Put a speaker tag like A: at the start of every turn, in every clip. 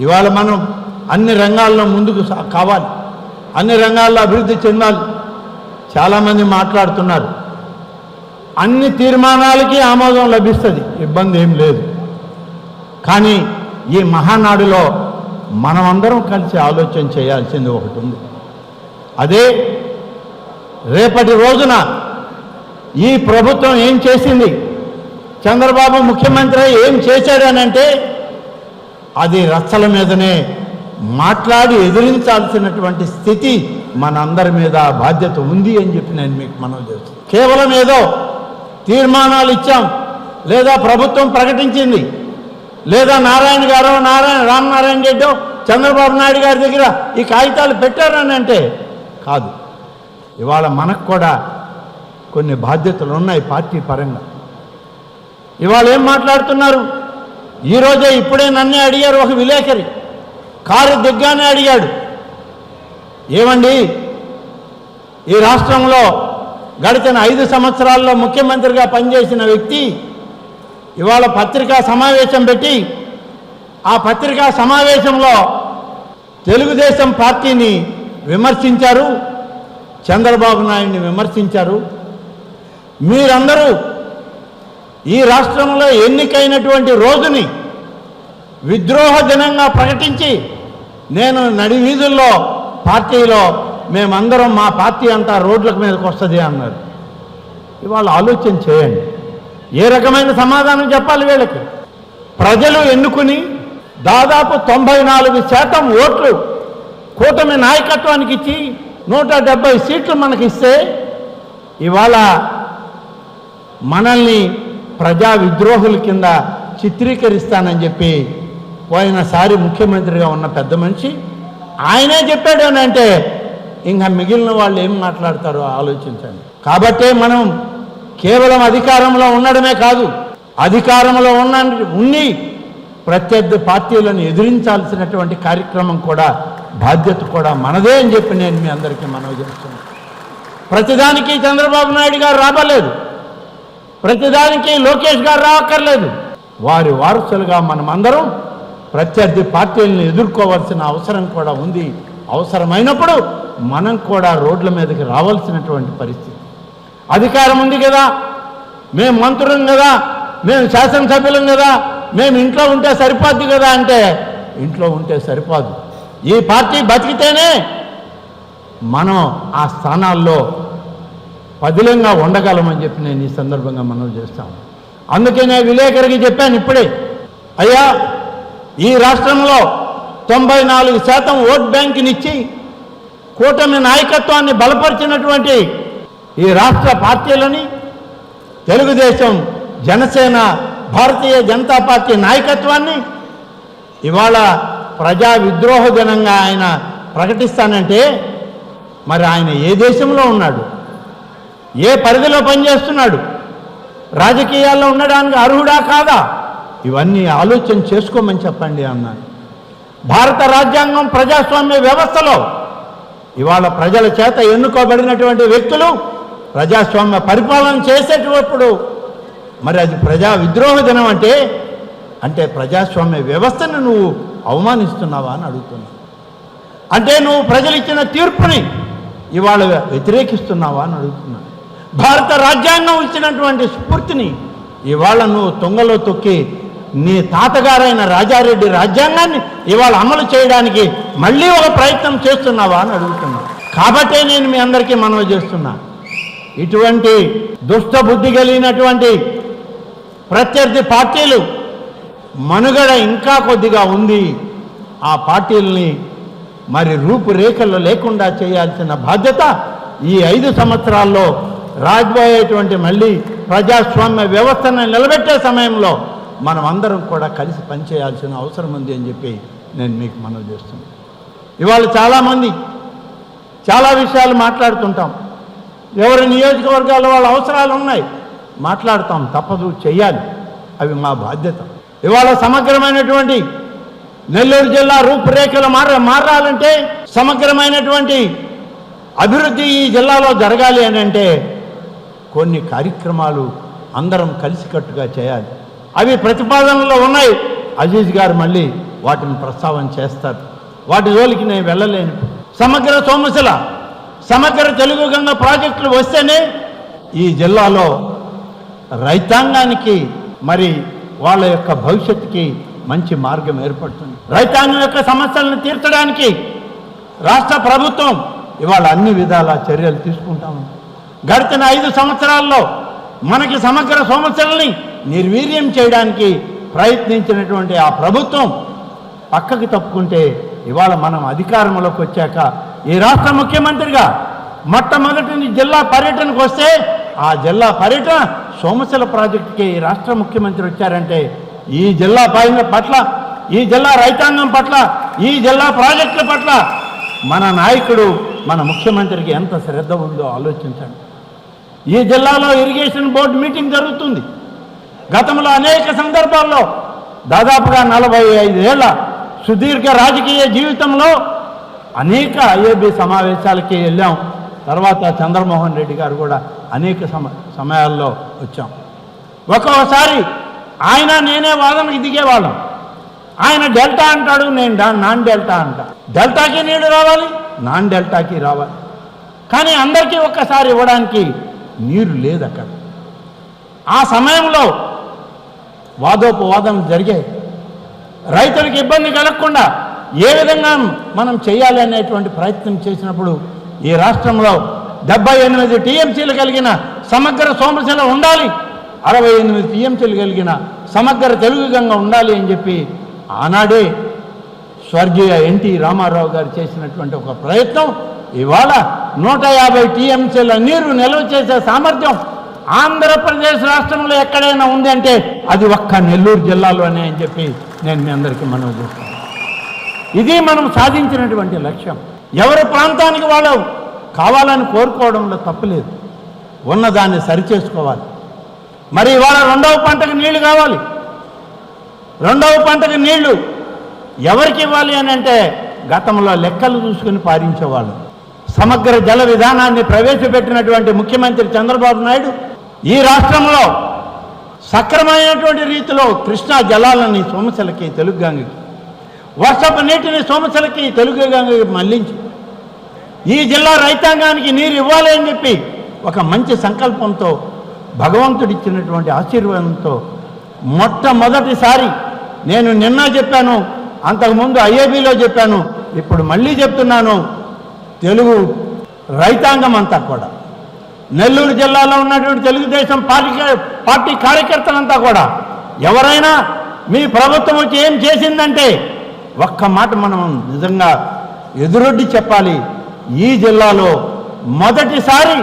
A: ఇవాళ మనం అన్ని రంగాల్లో ముందుకు సా- కావాలి. అన్ని రంగాల్లో అభివృద్ధి చెందాలి. చాలామంది మాట్లాడుతున్నారు. అన్ని తీర్మానాలకి ఆమోదం లభిస్తుంది. ఇబ్బంది ఏం లేదు. కానీ ఈ మహానాడులో మనమందరం కలిసి ఆలోచన చేయాల్సింది ఒకటి ఉంది. అదే రేపటి రోజున ఈ ప్రభుత్వం ఏం చేసింది? చంద్రబాబు ముఖ్యమంత్రి ఏం చేశాడనంటే అది రచ్చల మీదనే మాట్లాడి ఎదిరించాల్సినటువంటి స్థితి మనందరి మీద బాధ్యత ఉంది అని చెప్పి నేను మీకు మనం చేస్తాను కేవలం ఏదో తీర్మానాలు ఇచ్చాం లేదా ప్రభుత్వం ప్రకటించింది లేదా నారాయణ గారు నారాయణ రామనారాయణ రెడ్డి చంద్రబాబు నాయుడు గారి దగ్గర ఈ కాగితాలు పెట్టారని అంటే కాదు. ఇవాళ మనకు కూడా కొన్ని బాధ్యతలు ఉన్నాయి పార్టీ పరంగా. ఇవాళ ఏం మాట్లాడుతున్నారు? ఈరోజే ఇప్పుడే నన్నే అడిగారు ఒక విలేకరి. కారు దిగ్గానే అడిగాడు. ఏమండి? ఈ రాష్ట్రంలో గడిచిన ఐదు సంవత్సరాల్లో ముఖ్యమంత్రిగా పనిచేసిన వ్యక్తి ఇవాళ పత్రికా సమావేశం పెట్టి ఆ పత్రికా సమావేశంలో తెలుగుదేశం పార్టీని విమర్శించారు చంద్రబాబు నాయుడిని విమర్శించారు. మీరందరూ ఈ రాష్ట్రంలో ఎన్నికైనటువంటి రోజుని విద్రోహ దినంగా ప్రకటించి నేను నడివీధుల్లో పార్టీలో మేమందరం మా పార్టీ అంతా రోడ్ల మీదకి వస్తుంది అన్నారు. ఇవాళ ఆలోచన చేయండి. ఏ రకమైన సమాధానం చెప్పాలి వీళ్ళకి? ప్రజలు ఎన్నుకుని దాదాపు తొంభై నాలుగు శాతం ఓట్లు కూటమి నాయకత్వానికి ఇచ్చి నూట డెబ్బై సీట్లు మనకిస్తే ఇవాళ మనల్ని ప్రజా విద్రోహుల కింద చిత్రీకరిస్తానని చెప్పి పోయినసారి ముఖ్యమంత్రిగా ఉన్న పెద్ద మనిషి ఆయనే చెప్పాడు అని అంటే ఇంకా మిగిలిన వాళ్ళు ఏం మాట్లాడతారో ఆలోచించండి. కాబట్టే మనం కేవలం అధికారంలో ఉండడమే కాదు అధికారంలో ఉన్న ఉండి ప్రత్యర్థి పార్టీలను ఎదిరించాల్సినటువంటి కార్యక్రమం కూడా బాధ్యత కూడా మనదే అని చెప్పి నేను మీ అందరికీ మనవి చేస్తున్నాను. ప్రతిదానికి చంద్రబాబు నాయుడు గారు రాబలేదు ప్రతిదానికి లోకేష్ గారు రావక్కర్లేదు. వారి వారసులుగా మనమందరం ప్రత్యర్థి పార్టీలను ఎదుర్కోవాల్సిన అవసరం కూడా ఉంది. అవసరమైనప్పుడు మనం కూడా రోడ్ల మీదకి రావాల్సినటువంటి పరిస్థితి. అధికారం ఉంది కదా. మేము మంత్రులం కదా. మేము శాసనసభ్యులం కదా. మేము ఇంట్లో ఉంటే సరిపోద్ది కదా అంటే ఇంట్లో ఉంటే సరిపోదు. ఈ పార్టీ బతికితేనే మనం ఆ స్థానాల్లో పదిలంగా ఉండగలమని చెప్పి నేను ఈ సందర్భంగా మనం చేస్తాను అందుకే నేను విలేకరికి చెప్పాను ఇప్పుడే. అయ్యా ఈ రాష్ట్రంలో తొంభై నాలుగు శాతం ఓట్ బ్యాంకునిచ్చి కూటమి నాయకత్వాన్ని బలపరిచినటువంటి ఈ రాష్ట్ర పార్టీలని తెలుగుదేశం జనసేన భారతీయ జనతా పార్టీ నాయకత్వాన్ని ఇవాళ ప్రజా విద్రోహ దినంగా ఆయన ప్రకటిస్తానంటే మరి ఆయన ఏ దేశంలో ఉన్నాడు? ఏ పరిధిలో పనిచేస్తున్నాడు? రాజకీయాల్లో ఉండడానికి అర్హుడా కాదా? ఇవన్నీ ఆలోచన చేసుకోమని చెప్పండి అన్నాను భారత రాజ్యాంగం ప్రజాస్వామ్య వ్యవస్థలో ఇవాళ ప్రజల చేత ఎన్నుకోబడినటువంటి వ్యక్తులు ప్రజాస్వామ్య పరిపాలన చేసేటప్పుడు మరి అది ప్రజా విద్రోహ దినం అంటే అంటే ప్రజాస్వామ్య వ్యవస్థను నువ్వు అవమానిస్తున్నావా అని అడుగుతున్నా అంటే నువ్వు ప్రజలు ఇచ్చిన తీర్పుని ఇవాళ వ్యతిరేకిస్తున్నావా అని అడుగుతున్నా భారత రాజ్యాంగం ఇచ్చినటువంటి స్ఫూర్తిని ఇవాళ నువ్వు తొంగలో తొక్కి నీ తాతగారైన రాజారెడ్డి రాజ్యాంగాన్ని ఇవాళ అమలు చేయడానికి మళ్ళీ ఒక ప్రయత్నం చేస్తున్నావా అని అడుగుతున్నా. కాబట్టే నేను మీ అందరికీ మనవి చేస్తున్నా. ఇటువంటి దుష్ట బుద్ధి కలిగినటువంటి ప్రత్యర్థి పార్టీలు మనుగడ ఇంకా కొద్దిగా ఉంది. ఆ పార్టీల్ని మరి రూపురేఖలు లేకుండా చేయాల్సిన బాధ్యత ఈ ఐదు సంవత్సరాల్లో రాజబోయేటువంటి మళ్ళీ ప్రజాస్వామ్య వ్యవస్థను నిలబెట్టే సమయంలో మనం అందరం కూడా కలిసి పనిచేయాల్సిన అవసరం ఉంది అని చెప్పి నేను మీకు మనవి చేస్తున్నాను. ఇవాళ చాలామంది చాలా విషయాలు మాట్లాడుతుంటాం. ఎవరి నియోజకవర్గాల వాళ్ళ అవసరాలు ఉన్నాయి. మాట్లాడతాం తప్పదు చేయాలి అవి మా బాధ్యత. ఇవాళ సమగ్రమైనటువంటి నెల్లూరు జిల్లా రూపురేఖలు మార మారాలంటే సమగ్రమైనటువంటి అభివృద్ధి ఈ జిల్లాలో జరగాలి అని అంటే కొన్ని కార్యక్రమాలు అందరం కలిసికట్టుగా చేయాలి. అవి ప్రతిపాదనలో ఉన్నాయి. అజీజ్ గారు మళ్ళీ వాటిని ప్రస్తావన చేస్తారు. వాటి జోలికి నేను వెళ్ళలేను. సమగ్ర సోమశిల సమగ్ర తెలుగు గంగ ప్రాజెక్టులు వస్తేనే ఈ జిల్లాలో రైతాంగానికి మరి వాళ్ళ యొక్క భవిష్యత్తుకి మంచి మార్గం ఏర్పడుతుంది. రైతాంగం యొక్క సమస్యలను తీర్చడానికి రాష్ట్ర ప్రభుత్వం ఇవాళ అన్ని విధాల చర్యలు తీసుకుంటాము. గడిచిన ఐదు సంవత్సరాల్లో మనకి సమగ్ర సమస్యలని నిర్వీర్యం చేయడానికి ప్రయత్నించినటువంటి ఆ ప్రభుత్వం పక్కకి తప్పుకుంటే ఇవాళ మనం అధికారంలోకి వచ్చాక ఈ రాష్ట్ర ముఖ్యమంత్రిగా మొట్టమొదటి జిల్లా పర్యటనకు వస్తే ఆ జిల్లా పర్యటన సోమశిల ప్రాజెక్టుకి ఈ రాష్ట్ర ముఖ్యమంత్రి వచ్చారంటే ఈ జిల్లా పైన పట్ల ఈ జిల్లా రైతాంగం పట్ల ఈ జిల్లా ప్రాజెక్టుల పట్ల మన నాయకుడు మన ముఖ్యమంత్రికి ఎంత శ్రద్ధ ఉందో ఆలోచించండి. ఈ జిల్లాలో ఇరిగేషన్ బోర్డు మీటింగ్ జరుగుతుంది. గతంలో అనేక సందర్భాల్లో దాదాపుగా నలభై ఐదేళ్ళ సుదీర్ఘ రాజకీయ జీవితంలో అనేక ఐఏబి సమావేశాలకి వెళ్ళాం. తర్వాత చంద్రమోహన్ రెడ్డి గారు కూడా అనేక సమ సమయాల్లో వచ్చాం. ఒక్కోసారి ఆయన నేనే వాదనకి దిగేవాళ్ళం ఆయన డెల్టా అంటాడు నేను నాన్ డెల్టా అంటా. డెల్టాకి నీడు రావాలి నాన్ డెల్టాకి రావాలి. కానీ అందరికీ ఒక్కసారి ఇవ్వడానికి నీరు లేదు అక్కడ ఆ సమయంలో వాదోపవాదం జరిగాయి రైతులకు ఇబ్బంది కలగకుండా ఏ విధంగా మనం చేయాలి అనేటువంటి ప్రయత్నం చేసినప్పుడు ఈ రాష్ట్రంలో డెబ్బై ఎనిమిది టీఎంసీలు కలిగిన సమగ్ర సోమశిల ఉండాలి అరవై ఎనిమిది టీఎంసీలు కలిగిన సమగ్ర తెలుగు గంగ ఉండాలి అని చెప్పి ఆనాడే స్వర్గీయ ఎన్టీ రామారావు గారు చేసినటువంటి ఒక ప్రయత్నం. ఇవాళ నూట యాభై టీఎంసీల నీరు నిల్వ చేసే సామర్థ్యం ఆంధ్రప్రదేశ్ రాష్ట్రంలో ఎక్కడైనా ఉంది అంటే అది ఒక్క నెల్లూరు జిల్లాలోనే అని చెప్పి నేను మీ అందరికీ మనవి చేస్తాను. ఇది మనం సాధించినటువంటి లక్ష్యం. ఎవరి ప్రాంతానికి వాళ్ళు కావాలని కోరుకోవడంలో తప్పులేదు ఉన్నదాన్ని సరిచేసుకోవాలి. మరి ఇవాళ రెండవ పంటకు నీళ్ళు కావాలి. రెండవ పంటకు నీళ్ళు ఎవరికి ఇవ్వాలి అని అంటే గతంలో లెక్కలు చూసుకుని పారించేవాళ్ళు. సమగ్ర జల విధానాన్ని ప్రవేశపెట్టినటువంటి ముఖ్యమంత్రి చంద్రబాబు నాయుడు ఈ రాష్ట్రంలో సక్రమైనటువంటి రీతిలో కృష్ణా జలాలని సోమశలకి తెలుగు గంగకి వర్షపు నీటిని సోమశలకి తెలుగు గంగకి మళ్ళించి. ఈ జిల్లా రైతాంగానికి నీరు ఇవ్వాలి అని చెప్పి ఒక మంచి సంకల్పంతో భగవంతుడిచ్చినటువంటి ఆశీర్వాదంతో మొట్టమొదటిసారి నేను నిన్న చెప్పాను అంతకుముందు ఐఏబీలో చెప్పాను ఇప్పుడు మళ్ళీ చెప్తున్నాను తెలుగు రైతాంగం అంతా కూడా. నెల్లూరు జిల్లాలో ఉన్నటువంటి తెలుగుదేశం పార్టీ పార్టీ కార్యకర్తలంతా కూడా ఎవరైనా మీ ప్రభుత్వం వచ్చి ఏం చేసిందంటే ఒక్క మాట మనం నిజంగా ఎదురొడ్డి చెప్పాలి. ఈ జిల్లాలో మొదటిసారి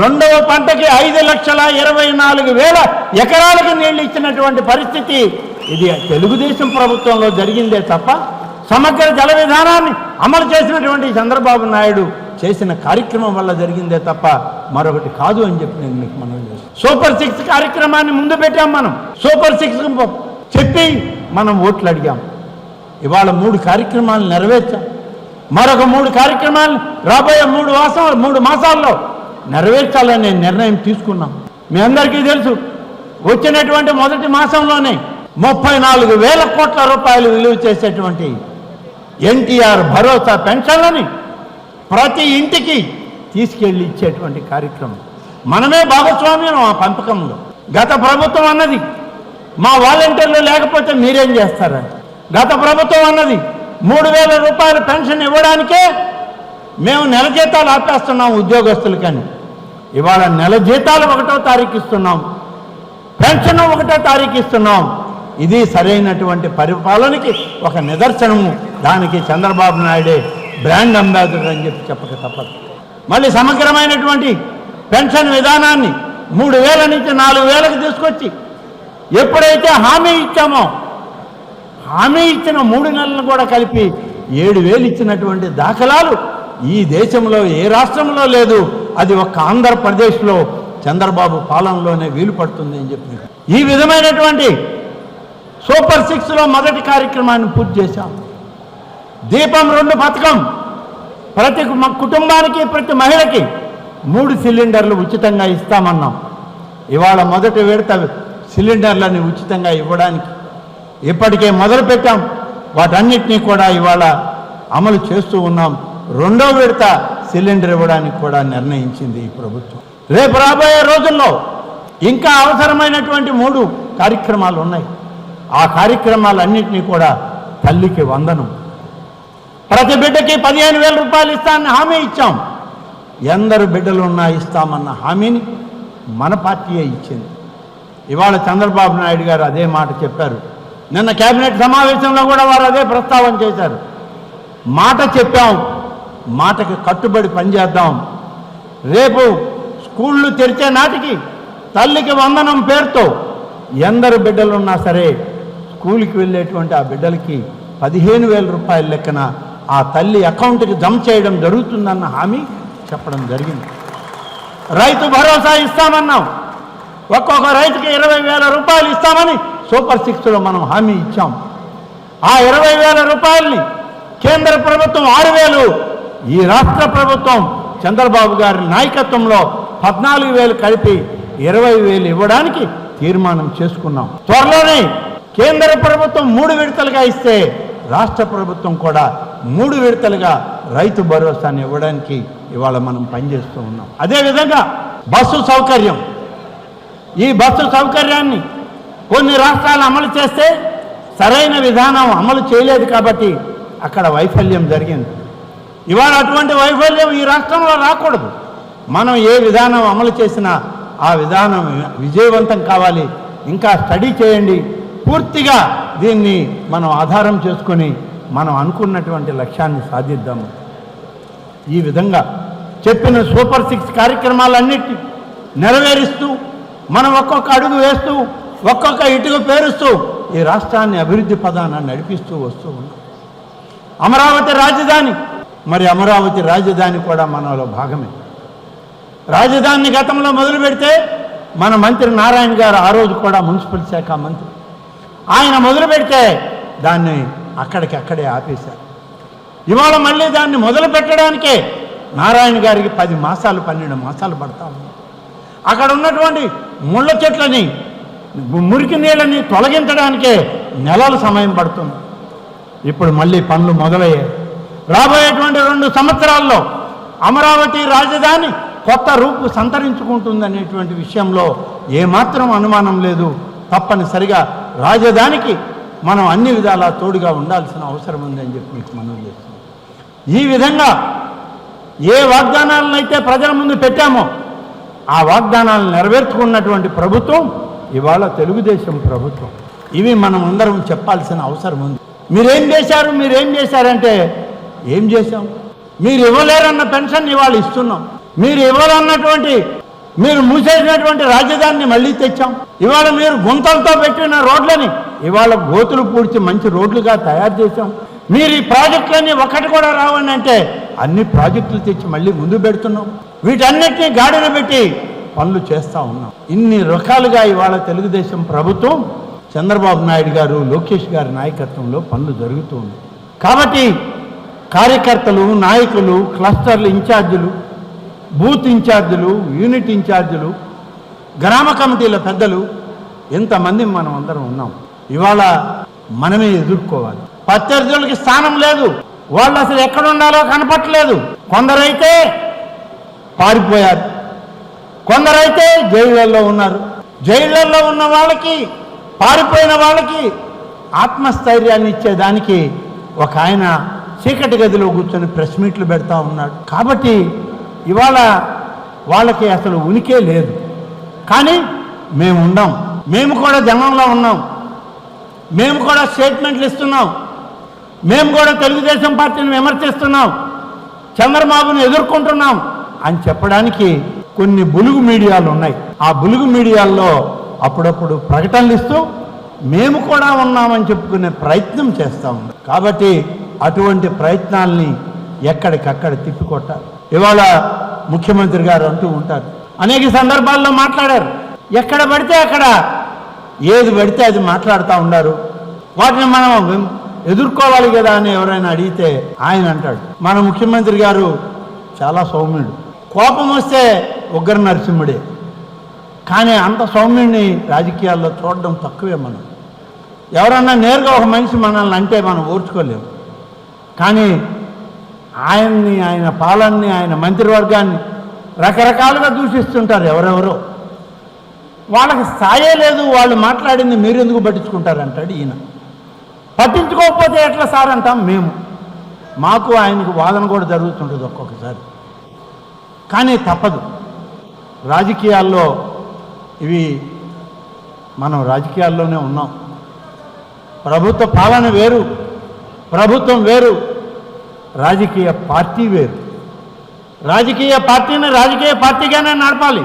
A: రెండవ పంటకి ఐదు లక్షల ఇరవై నాలుగు వేల ఎకరాలకు నీళ్ళు ఇచ్చినటువంటి పరిస్థితి ఇది తెలుగుదేశం ప్రభుత్వంలో జరిగిందే తప్ప సమగ్ర జల విధానాన్ని అమలు చేసినటువంటి చంద్రబాబు నాయుడు చేసిన కార్యక్రమం వల్ల జరిగిందే తప్ప మరొకటి కాదు అని చెప్పి నేను మీకు మనం సూపర్ సిక్స్ కార్యక్రమాన్ని ముందు పెట్టాం మనం. సూపర్ సిక్స్ చెప్పి మనం ఓట్లు అడిగాం. ఇవాళ మూడు కార్యక్రమాలు నెరవేర్చాం. మరొక మూడు కార్యక్రమాలు రాబోయే మూడు మాసాలు మూడు మాసాల్లో నెరవేర్చాలనే నిర్ణయం తీసుకున్నాం. మీ అందరికీ తెలుసు వచ్చినటువంటి మొదటి మాసంలోనే ముప్పై నాలుగు వేల కోట్ల రూపాయలు విలువ చేసేటువంటి ఎన్టీఆర్ భరోసా పెన్షన్లని ప్రతి ఇంటికి తీసుకెళ్ళి ఇచ్చేటువంటి కార్యక్రమం. మనమే భాగస్వామ్యం ఆ పంపకంలో. గత ప్రభుత్వం అన్నది మా వాలంటీర్లు లేకపోతే మీరేం చేస్తారని గత ప్రభుత్వం అన్నది మూడు వేల రూపాయల పెన్షన్ ఇవ్వడానికే మేము నెల జీతాలు ఆపేస్తున్నాం ఉద్యోగస్తులకని. ఇవాళ నెల జీతాలు ఒకటో తారీఖు ఇస్తున్నాం పెన్షన్ ఒకటో తారీఖు ఇస్తున్నాం. ఇది సరైనటువంటి పరిపాలనకి ఒక నిదర్శనము. దానికి చంద్రబాబు నాయుడే బ్రాండ్ అంబాసిడర్ అని చెప్పి చెప్పక తప్పదు. మళ్ళీ సమగ్రమైనటువంటి పెన్షన్ విధానాన్ని మూడు వేల నుంచి నాలుగు వేలకు తీసుకొచ్చి ఎప్పుడైతే హామీ ఇచ్చామో హామీ ఇచ్చిన మూడు నెలలను కూడా కలిపి ఏడు వేలు ఇచ్చినటువంటి దాఖలాలు ఈ దేశంలో ఏ రాష్ట్రంలో లేదు. అది ఒక్క ఆంధ్రప్రదేశ్లో చంద్రబాబు పాలనలోనే వీలు పడుతుంది అని చెప్పి. ఈ విధమైనటువంటి సూపర్ సిక్స్లో మొదటి కార్యక్రమాన్ని పూర్తి చేశాం. దీపం రెండు పథకం. ప్రతి కుటుంబానికి ప్రతి మహిళకి మూడు సిలిండర్లు ఉచితంగా ఇస్తామన్నాం. ఇవాళ మొదటి విడత సిలిండర్లని ఉచితంగా ఇవ్వడానికి ఇప్పటికే మొదలు పెట్టాం. వాటన్నిటినీ కూడా ఇవాళ అమలు చేస్తూ ఉన్నాం. రెండో విడత సిలిండర్ ఇవ్వడానికి కూడా నిర్ణయించింది ఈ ప్రభుత్వం. రేపు రాబోయే రోజుల్లో ఇంకా అవసరమైనటువంటి మూడు కార్యక్రమాలు ఉన్నాయి. ఆ కార్యక్రమాలన్నింటినీ కూడా తల్లికి వందనం. ప్రతి బిడ్డకి పదిహేను వేల రూపాయలు ఇస్తానని హామీ ఇచ్చాం. ఎందరు బిడ్డలు ఉన్నా ఇస్తామన్న హామీని మన పార్టీయే ఇచ్చింది. ఇవాళ చంద్రబాబు నాయుడు గారు అదే మాట చెప్పారు. నిన్న కేబినెట్ సమావేశంలో కూడా వారు అదే ప్రస్తావన చేశారు. మాట చెప్పాం మాటకి కట్టుబడి పనిచేద్దాం. రేపు స్కూళ్ళు తెరిచే నాటికి తల్లికి వందనం పేరుతో ఎందరు బిడ్డలున్నా సరే స్కూల్కి వెళ్ళేటువంటి ఆ బిడ్డలకి పదిహేను వేల రూపాయల లెక్కన ఆ తల్లి అకౌంట్కి జమ చేయడం జరుగుతుందన్న హామీ చెప్పడం జరిగింది. రైతు భరోసా ఇస్తామన్నాం. ఒక్కొక్క రైతుకి ఇరవై వేల రూపాయలు ఇస్తామని సూపర్ సిక్స్లో మనం హామీ ఇచ్చాం. ఆ ఇరవై వేల రూపాయల్ని కేంద్ర ప్రభుత్వం ఆరు వేలు ఈ రాష్ట్ర ప్రభుత్వం చంద్రబాబు గారి నాయకత్వంలో పద్నాలుగు వేలు కలిపి ఇరవై వేలు ఇవ్వడానికి తీర్మానం చేసుకున్నాం. త్వరలోనే కేంద్ర ప్రభుత్వం మూడు విడతలుగా ఇస్తే రాష్ట్ర ప్రభుత్వం కూడా మూడు విడతలుగా రైతు భరోసాని ఇవ్వడానికి ఇవాళ మనం పనిచేస్తూ ఉన్నాం. అదేవిధంగా బస్సు సౌకర్యం. ఈ బస్సు సౌకర్యాన్ని కొన్ని రాష్ట్రాలు అమలు చేస్తే సరైన విధానం అమలు చేయలేదు కాబట్టి అక్కడ వైఫల్యం జరిగింది. ఇవాళ అటువంటి వైఫల్యం ఈ రాష్ట్రంలో రాకూడదు. మనం ఏ విధానం అమలు చేసినా ఆ విధానం విజయవంతం కావాలి. ఇంకా స్టడీ చేయండి. పూర్తిగా దీన్ని మనం ఆధారం చేసుకొని మనం అనుకున్నటువంటి లక్ష్యాన్ని సాధిద్దాము. ఈ విధంగా చెప్పిన సూపర్ సిక్స్ కార్యక్రమాలన్నిటి నెరవేరుస్తూ మనం ఒక్కొక్క అడుగు వేస్తూ ఒక్కొక్క ఇటుక పేరుస్తూ ఈ రాష్ట్రాన్ని అభివృద్ధి పదాన నడిపిస్తూ వస్తూ ఉన్నాం. అమరావతి రాజధాని మరి అమరావతి రాజధాని కూడా మనలో భాగమే. రాజధానిని గతంలో మొదలు పెడితే మన మంత్రి నారాయణ గారు ఆ రోజు కూడా మున్సిపల్ శాఖ మంత్రి. ఆయన మొదలు పెడితే దాన్ని అక్కడికి అక్కడే ఆపేశారు. ఇవాళ మళ్ళీ దాన్ని మొదలు పెట్టడానికే నారాయణ గారికి పది మాసాలు పన్నెండు మాసాలు పడతా అక్కడ ఉన్నటువంటి ముళ్ళ చెట్లని మురికి నీళ్ళని తొలగించడానికే నెలల సమయం పడుతుంది. ఇప్పుడు మళ్ళీ పనులు మొదలయ్యాయి. రాబోయేటువంటి రెండు సంవత్సరాల్లో అమరావతి రాజధాని కొత్త రూపు సంతరించుకుంటుందనేటువంటి విషయంలో ఏమాత్రం అనుమానం లేదు. తప్పనిసరిగా రాజధానికి మనం అన్ని విధాలా తోడుగా ఉండాల్సిన అవసరం ఉందని చెప్పి మీకు మనం చేస్తున్నాం. ఈ విధంగా ఏ వాగ్దానాలను అయితే ప్రజల ముందు పెట్టామో ఆ వాగ్దానాలను నెరవేర్చుకున్నటువంటి ప్రభుత్వం ఇవాళ తెలుగుదేశం ప్రభుత్వం. ఇవి మనం అందరం చెప్పాల్సిన అవసరం ఉంది. మీరేం చేశారు మీరేం చేశారంటే ఏం చేశాం? మీరు ఇవ్వలేరన్న పెన్షన్ ఇవాళ ఇస్తున్నాం. మీరు ఇవ్వాలన్నటువంటి మీరు మూసేసినటువంటి రాజధానిని మళ్ళీ తెచ్చాం. ఇవాళ మీరు గుంతలతో పెట్టిన రోడ్లని ఇవాళ గోతులు పూడ్చి మంచి రోడ్లుగా తయారు చేశాం. మీరు ఈ ప్రాజెక్టులన్నీ ఒకటి కూడా రావండి అంటే అన్ని ప్రాజెక్టులు తెచ్చి మళ్ళీ ముందు పెడుతున్నాం. వీటన్నిటినీ గాడిన పెట్టి పనులు చేస్తూ ఉన్నాం. ఇన్ని రకాలుగా ఇవాళ తెలుగుదేశం ప్రభుత్వం చంద్రబాబు నాయుడు గారు లోకేష్ గారి నాయకత్వంలో పనులు జరుగుతూ కాబట్టి కార్యకర్తలు నాయకులు క్లస్టర్లు ఇన్ఛార్జీలు బూత్ ఇన్ఛార్జీలు యూనిట్ ఇన్ఛార్జీలు గ్రామ కమిటీల పెద్దలు ఎంతమంది మనం అందరం ఉన్నాం. ఇవాళ మనమే ఎదుర్కోవాలి. ప్రత్యర్థులకి స్థానం లేదు. వాళ్ళు అసలు ఎక్కడ ఉండాలో కనపట్లేదు కొందరైతే పారిపోయారు. కొందరైతే జైళ్ళల్లో ఉన్నారు. జైళ్ళల్లో ఉన్న వాళ్ళకి పారిపోయిన వాళ్ళకి ఆత్మస్థైర్యాన్ని ఇచ్చేదానికి ఒక ఆయన చీకటి గదిలో కూర్చొని ప్రెస్ మీట్లు పెడతా ఉన్నాడు. కాబట్టి ఇవాళ వాళ్ళకి అసలు ఉనికే లేదు. కానీ మేము ఉన్నాం మేము కూడా జనంలో ఉన్నాం మేము కూడా స్టేట్మెంట్లు ఇస్తున్నాం. మేము కూడా తెలుగుదేశం పార్టీని విమర్శిస్తున్నాం. చంద్రబాబును ఎదుర్కొంటున్నాం అని చెప్పడానికి కొన్ని బులుగు మీడియాలు ఉన్నాయి. ఆ బులుగు మీడియాల్లో అప్పుడప్పుడు ప్రకటనలు ఇస్తూ మేము కూడా ఉన్నామని చెప్పుకునే ప్రయత్నం చేస్తూ ఉన్నాం. కాబట్టి అటువంటి ప్రయత్నాల్ని ఎక్కడికక్కడ తిప్పికొట్టాలి. ఇవాళ ముఖ్యమంత్రి గారు అంటూ ఉంటారు. అనేక సందర్భాల్లో మాట్లాడారు. ఎక్కడ పడితే అక్కడ ఏది పెడితే అది మాట్లాడుతూ ఉన్నారు వాటిని మనం ఎదుర్కోవాలి కదా అని ఎవరైనా అడిగితే ఆయన అంటాడు. మన ముఖ్యమంత్రి గారు చాలా సౌమ్యుడు. కోపం వస్తే ఉగ్ర నరసింహుడే. కానీ అంత సౌమ్యుడిని రాజకీయాల్లో చూడడం తక్కువే మనం. ఎవరన్నా నేరుగా ఒక మనిషి మనల్ని అంటే మనం ఓర్చుకోలేము కానీ ఆయన్ని ఆయన పాలనని ఆయన మంత్రివర్గాన్ని రకరకాలుగా దూషిస్తుంటారు ఎవరెవరో. వాళ్ళకి స్థాయే లేదు వాళ్ళు మాట్లాడింది మీరు ఎందుకు పట్టించుకుంటారంటాడు ఈయన. పట్టించుకోకపోతే ఎట్లా సార్ అంటాం మేము. మాకు ఆయనకు వాదన కూడా జరుగుతుంటుంది ఒక్కొక్కసారి. కానీ తప్పదు. రాజకీయాల్లో ఇవి మనం రాజకీయాల్లోనే ఉన్నాం. ప్రభుత్వ పాలన వేరు ప్రభుత్వం వేరు రాజకీయ పార్టీ వేరు. రాజకీయ పార్టీని రాజకీయ పార్టీగానే నడపాలి.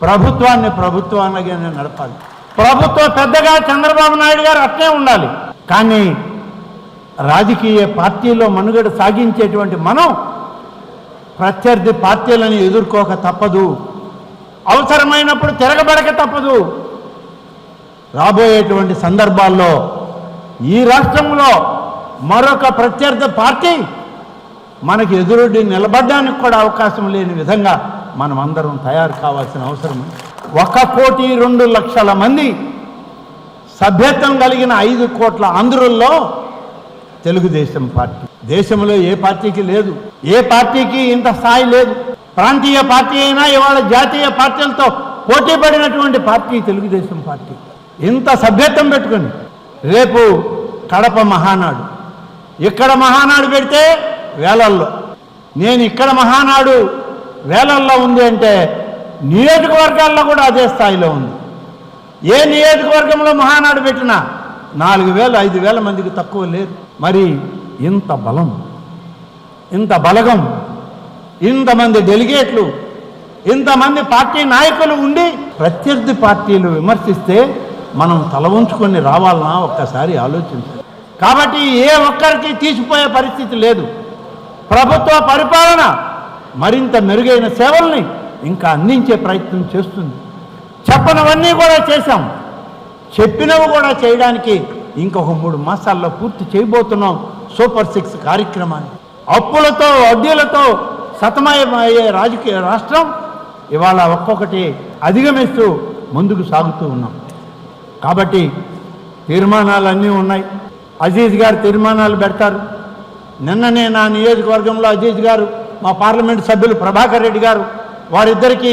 A: ప్రభుత్వాన్ని ప్రభుత్వాన్ని నడపాలి. ప్రభుత్వం పెద్దగా చంద్రబాబు నాయుడు గారు అట్లే ఉండాలి. కానీ రాజకీయ పార్టీలో మనుగడ సాగించేటువంటి మనం ప్రత్యర్థి పార్టీలను ఎదుర్కోక తప్పదు. అవసరమైనప్పుడు తిరగబడక తప్పదు. రాబోయేటువంటి సందర్భాల్లో ఈ రాష్ట్రంలో మరొక ప్రత్యర్థి పార్టీ మనకి ఎదురుడి నిలబడడానికి కూడా అవకాశం లేని విధంగా మనమందరం తయారు కావాల్సిన అవసరం. ఒక కోటి రెండు లక్షల మంది సభ్యత్వం కలిగిన ఐదు కోట్ల ఆంధ్రుల్లో తెలుగుదేశం పార్టీ. దేశంలో ఏ పార్టీకి లేదు. ఏ పార్టీకి ఇంత స్థాయి లేదు. ప్రాంతీయ పార్టీ అయినా ఇవాళ జాతీయ పార్టీలతో పోటీ పడినటువంటి పార్టీ తెలుగుదేశం పార్టీ. ఇంత సభ్యత్వం పెట్టుకుని రేపు కడప మహానాడు. ఇక్కడ మహానాడు పెడితే వేలల్లో. నేను ఇక్కడ మహానాడు వేలల్లో ఉంది అంటే నియోజకవర్గాల్లో కూడా అదే స్థాయిలో ఉంది. ఏ నియోజకవర్గంలో మహానాడు పెట్టినా నాలుగు వేలు ఐదు వేల మందికి తక్కువ లేరు మరి ఇంత బలం ఇంత బలగం ఇంతమంది డెలిగేట్లు ఇంతమంది పార్టీ నాయకులు ఉండి ప్రత్యర్థి పార్టీలు విమర్శిస్తే మనం తల ఉంచుకొని రావాలన్నా ఒక్కసారి ఆలోచించాలి కాబట్టి ఏ ఒక్కరికి తీసిపోయే పరిస్థితి లేదు. ప్రభుత్వ పరిపాలన మరింత మెరుగైన సేవల్ని ఇంకా అందించే ప్రయత్నం చేస్తుంది. చెప్పనవన్నీ కూడా చేశాం. చెప్పినవి కూడా చేయడానికి ఇంకొక మూడు మాసాల్లో పూర్తి చేయబోతున్నాం సూపర్ సిక్స్ కార్యక్రమాన్ని. అప్పులతో వడ్డీలతో సతమయమయ్యే రాజకీయ రాష్ట్రం ఇవాళ ఒక్కొక్కటి అధిగమిస్తూ ముందుకు సాగుతూ ఉన్నాం. కాబట్టి తీర్మానాలు అన్నీ ఉన్నాయి. అజీజ్ గారు తీర్మానాలు పెడతారు. నిన్ననే నా నియోజకవర్గంలో అజీజ్ గారు మా పార్లమెంట్ సభ్యులు ప్రభాకర్ రెడ్డి గారు వారిద్దరికీ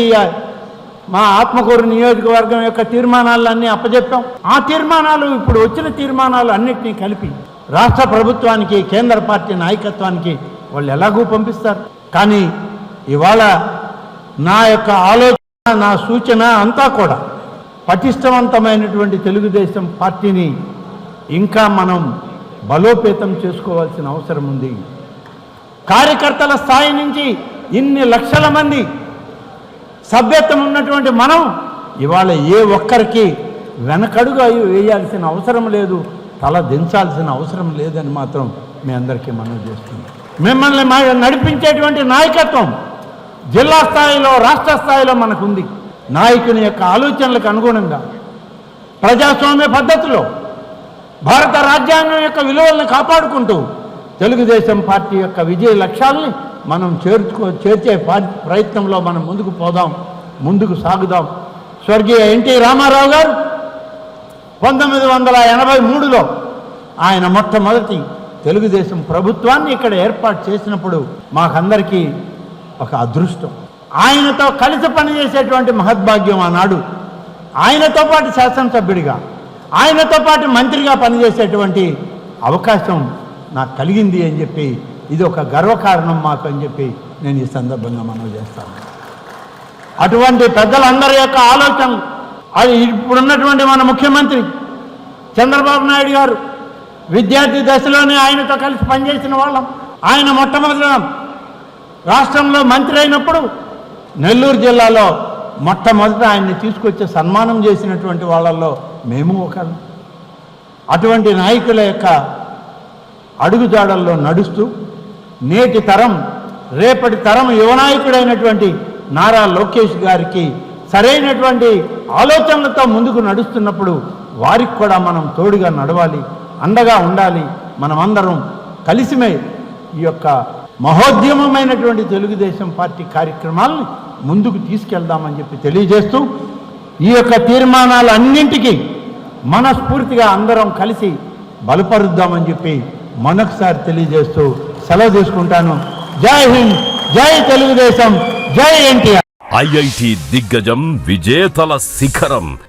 A: మా ఆత్మకూరు నియోజకవర్గం యొక్క తీర్మానాలన్నీ అప్పజెప్పాం. ఆ తీర్మానాలు ఇప్పుడు వచ్చిన తీర్మానాలు అన్నింటినీ కలిపి రాష్ట్ర ప్రభుత్వానికి కేంద్ర పార్టీ నాయకత్వానికి వాళ్ళు ఎలాగూ పంపిస్తారు. కానీ ఇవాళ నా యొక్క ఆలోచన నా సూచన అంతా కూడా పటిష్టవంతమైనటువంటి తెలుగుదేశం పార్టీని ఇంకా మనం బలోపేతం చేసుకోవాల్సిన అవసరం ఉంది. కార్యకర్తల స్థాయి నుంచి ఇన్ని లక్షల మంది సభ్యత్వం ఉన్నటువంటి మనం ఇవాళ ఏ ఒక్కరికి వెనకడుగు అయి వేయాల్సిన అవసరం లేదు తల దించాల్సిన అవసరం లేదని మాత్రం మీ అందరికీ మనం చేస్తున్నాం. మిమ్మల్ని మా నడిపించేటువంటి నాయకత్వం జిల్లా స్థాయిలో రాష్ట్ర స్థాయిలో మనకుంది. నాయకుని యొక్క ఆలోచనలకు అనుగుణంగా ప్రజాస్వామ్య పద్ధతిలో భారత రాజ్యాంగం యొక్క విలువలను కాపాడుకుంటూ తెలుగుదేశం పార్టీ యొక్క విజయ లక్ష్యాల్ని మనం చేర్చుకో చేర్చే ప్రయత్నంలో మనం ముందుకు పోదాం ముందుకు సాగుదాం. స్వర్గీయ ఎన్టీ రామారావు గారు పంతొమ్మిది వందల ఎనభై మూడులో ఆయన మొట్టమొదటి తెలుగుదేశం ప్రభుత్వాన్ని ఇక్కడ ఏర్పాటు చేసినప్పుడు మాకందరికీ ఒక అదృష్టం. ఆయనతో కలిసి పనిచేసేటువంటి మహద్భాగ్యం ఆనాడు. ఆయనతో పాటు శాసనసభ్యుడిగా ఆయనతో పాటు మంత్రిగా పనిచేసేటువంటి అవకాశం నాకు కలిగింది అని చెప్పి ఇది ఒక గర్వకారణం మాకు అని చెప్పి నేను ఈ సందర్భంగా మనం చేస్తాను. అటువంటి పెద్దలందరి యొక్క ఆలోచన అది ఇప్పుడున్నటువంటి మన ముఖ్యమంత్రి చంద్రబాబు నాయుడు గారు విద్యార్థి దశలోనే ఆయనతో కలిసి పనిచేసిన వాళ్ళం. ఆయన మొట్టమొదటి రాష్ట్రంలో మంత్రి అయినప్పుడు నెల్లూరు జిల్లాలో మొట్టమొదట ఆయన్ని తీసుకొచ్చి సన్మానం చేసినటువంటి వాళ్ళల్లో మేము ఒకరు అటువంటి నాయకుల యొక్క అడుగుజాడల్లో నడుస్తూ నేటి తరం రేపటి తరం యువనాయకుడైనటువంటి నారా లోకేష్ గారికి సరైనటువంటి ఆలోచనలతో ముందుకు నడుస్తున్నప్పుడు వారికి కూడా మనం తోడుగా నడవాలి అండగా ఉండాలి. మనమందరం కలిసిమే ఈ యొక్క మహోద్యమమైనటువంటి తెలుగుదేశం పార్టీ కార్యక్రమాలను ముందుకు తీసుకెళ్దామని చెప్పి తెలియజేస్తూ ఈ యొక్క తీర్మానాలన్నింటికీ మనస్ఫూర్తిగా అందరం కలిసి బలపరుద్దామని చెప్పి మరొకసారి తెలియజేస్తూ సెలవు తీసుకుంటాను. జై హింద్ జై తెలుగుదేశం జై ఎన్టీఆర్.
B: ఐఐటి దిగ్గజం విజేతల శిఖరం.